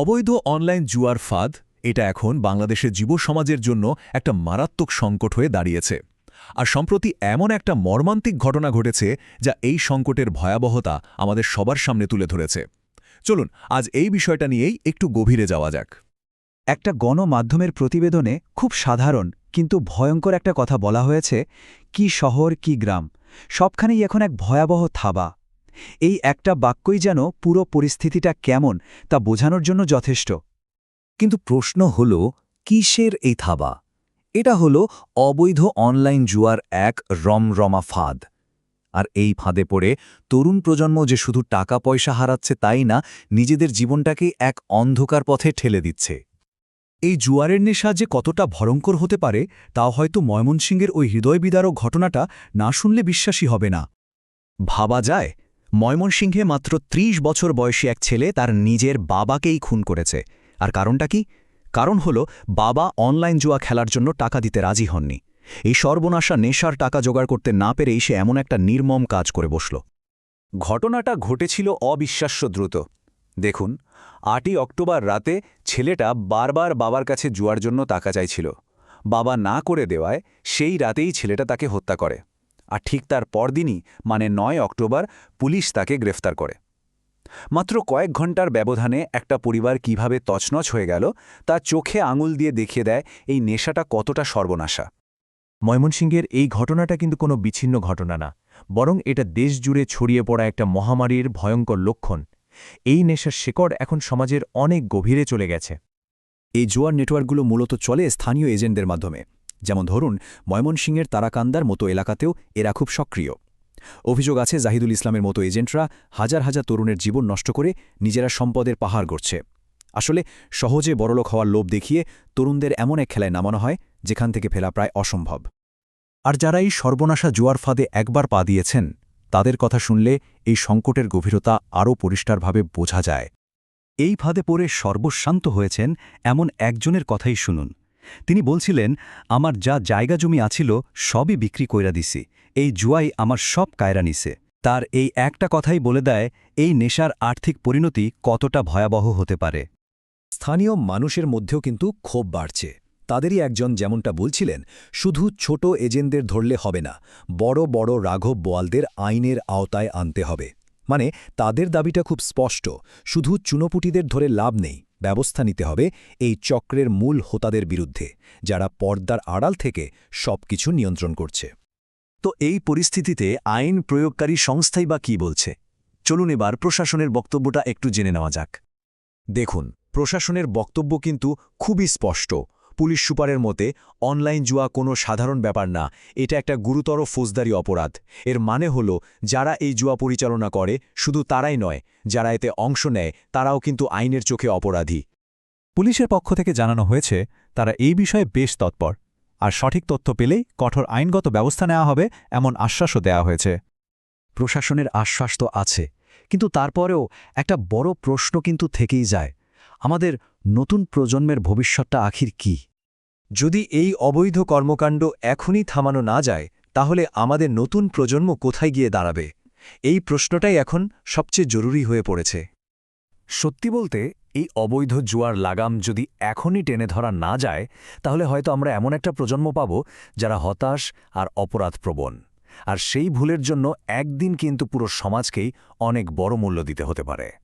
অবৈধ অনলাইন জুয়ার ফাঁদ, এটা এখন বাংলাদেশের যুব সমাজের জন্য একটা মারাত্মক সংকট হয়ে দাঁড়িয়েছে। আর সম্প্রতি এমন একটা মর্মান্তিক ঘটনা ঘটেছে, যা এই সংকটের ভয়াবহতা আমাদের সবার সামনে তুলে ধরেছে। চলুন, আজ এই বিষয়টা নিয়েই একটু গভীরে যাওয়া যাক। একটা গণমাধ্যমের প্রতিবেদনে খুব সাধারণ কিন্তু ভয়ঙ্কর একটা কথা বলা হয়েছে, কি শহর, কি গ্রাম? সবখানেই এখন এক ভয়াবহ থাবা। এই একটা বাক্যই যেন পুরো পরিস্থিতিটা কেমন তা বোঝানোর জন্য যথেষ্ট। কিন্তু প্রশ্ন হল, কিসের এই থাবা? এটা হলো অবৈধ অনলাইন জুয়ার এক রমরমা ফাঁদ। আর এই ফাঁদে পড়ে তরুণ প্রজন্ম যে শুধু টাকা পয়সা হারাচ্ছে তাই না, নিজেদের জীবনটাকে এক অন্ধকার পথে ঠেলে দিচ্ছে। এই জুয়ারের নেশা যে কতটা ভয়ঙ্কর হতে পারে, তাও হয়তো ময়মনসিংহের ওই হৃদয়বিদারক ঘটনাটা না শুনলে বিশ্বাসী হবে না। ভাবা যায় ময়মনসিংহে মাত্র ৩০ বছর বয়সী এক ছেলে তার নিজের বাবাকেই খুন করেছে। আর কারণটা কি? কারণ হল, বাবা অনলাইন জুয়া খেলার জন্য টাকা দিতে রাজি হননি। এই সর্বনাশা নেশার টাকা জোগাড় করতে না পেরেই সে এমন একটা নির্মম কাজ করে বসল। ঘটনাটা ঘটেছিল অবিশ্বাস্য দ্রুত। দেখুন, আটই অক্টোবর রাতে ছেলেটা বারবার বাবার কাছে জুয়ার জন্য টাকা চাইছিল। বাবা না করে দেওয়ায় সেই রাতেই ছেলেটা তাকে হত্যা করে। আর ঠিক তার পরদিনই মানে নয় অক্টোবর, পুলিশ তাকে গ্রেফতার করে। মাত্র কয়েক ঘণ্টার ব্যবধানে একটা পরিবার কীভাবে তছনছ হয়ে গেল, তা চোখে আঙুল দিয়ে দেখিয়ে দেয় এই নেশাটা কতটা সর্বনাশা। ময়মনসিংহের এই ঘটনাটা কিন্তু কোনো বিচ্ছিন্ন ঘটনা না, বরং এটা দেশ জুড়ে ছড়িয়ে পড়া একটা মহামারীর ভয়ঙ্কর লক্ষণ। এই নেশার শেকড় এখন সমাজের অনেক গভীরে চলে গেছে। এই জুয়ার নেটওয়ার্কগুলো মূলত চলে স্থানীয় এজেন্টদের মাধ্যমে। যেমন ধরুন, ময়মনসিংহের তারাকান্দার মতো এলাকাতেও এরা খুব সক্রিয়। অভিযোগ আছে জাহিদুল ইসলামের মতো এজেন্টরা হাজার হাজার তরুণের জীবন নষ্ট করে নিজেরা সম্পদের পাহাড় গড়ছে। আসলে সহজে বড়লোক হওয়ার লোভ দেখিয়ে তরুণদের এমন এক খেলায় নামানো হয়, যেখান থেকে ফেলা প্রায় অসম্ভব। আর যারা এই সর্বনাশা জুয়ার ফাঁদে একবার পা দিয়েছেন, তাদের কথা শুনলে এই সংকটের গভীরতা আরও পরিষ্কারভাবে বোঝা যায়। এই ফাঁদে পড়ে সর্বশান্ত হয়েছেন এমন একজনের কথাই শুনুন। তিনি বলছিলেন, আমার যা জায়গা জমি আছিল, সবই বিক্রি কইরা দিছি। এই জুয়াই আমার সব কায়রা নিছে। তার এই একটা কথাই বলে দেয়, এই নেশার আর্থিক পরিণতি কতটা ভয়াবহ হতে পারে? স্থানীয় মানুষের মধ্যেও কিন্তু ক্ষোভ বাড়ছে। তাদেরই একজন যেমনটা বলছিলেন, শুধু ছোট এজেন্টদের ধরলে হবে না, বড় বড় রাঘব বোয়ালদের আইনের আওতায় আনতে হবে। মানে তাদের দাবিটা খুব স্পষ্ট, শুধু চুনোপুটিদের ধরে লাভ নেই, ব্যবস্থা নিতে হবে এই চক্রের মূল হোতাদের বিরুদ্ধে, যারা পর্দার আড়াল থেকে সবকিছু নিয়ন্ত্রণ করছে। তো এই পরিস্থিতিতে আইন প্রয়োগকারী সংস্থাই বা কী বলছে? চলুন এবার প্রশাসনের বক্তব্যটা একটু জেনে নেওয়া যাক। দেখুন, প্রশাসনের বক্তব্য কিন্তু খুবই স্পষ্ট পুলিশ সুপারের মতে, অনলাইন জুয়া কোনো সাধারণ ব্যাপার না, এটা একটা গুরুতর ফৌজদারি অপরাধ। এর মানে হল, যারা এই জুয়া পরিচালনা করে, শুধু তারাই নয়, যারা এতে অংশ নেয়, তারাও কিন্তু আইনের চোখে অপরাধী। পুলিশের পক্ষ থেকে জানানো হয়েছে, তারা এই বিষয়ে বেশ তৎপর। আর সঠিক তথ্য পেলেই কঠোর আইনগত ব্যবস্থা নেওয়া হবে, এমন আশ্বাসও দেওয়া হয়েছে। প্রশাসনের আশ্বাস তো আছে, কিন্তু তারপরেও একটা বড় প্রশ্ন কিন্তু থেকেই যায়। আমাদের নতুন প্রজন্মের ভবিষ্যৎটা আখির কি? যদি এই অবৈধ কর্মকাণ্ড এখনই থামানো না যায়, তাহলে আমাদের নতুন প্রজন্ম কোথায় গিয়ে দাঁড়াবে? এই প্রশ্নটাই এখন সবচেয়ে জরুরি হয়ে পড়েছে। সত্যি বলতে, এই অবৈধ জুয়ার লাগাম যদি এখনই টেনে ধরা না যায়, তাহলে হয়তো আমরা এমন একটা প্রজন্ম পাব যারা হতাশ আর অপরাধপ্রবণ। আর সেই ভুলের জন্য একদিন কিন্তু পুরো সমাজকেই অনেক বড় মূল্য দিতে হতে পারে।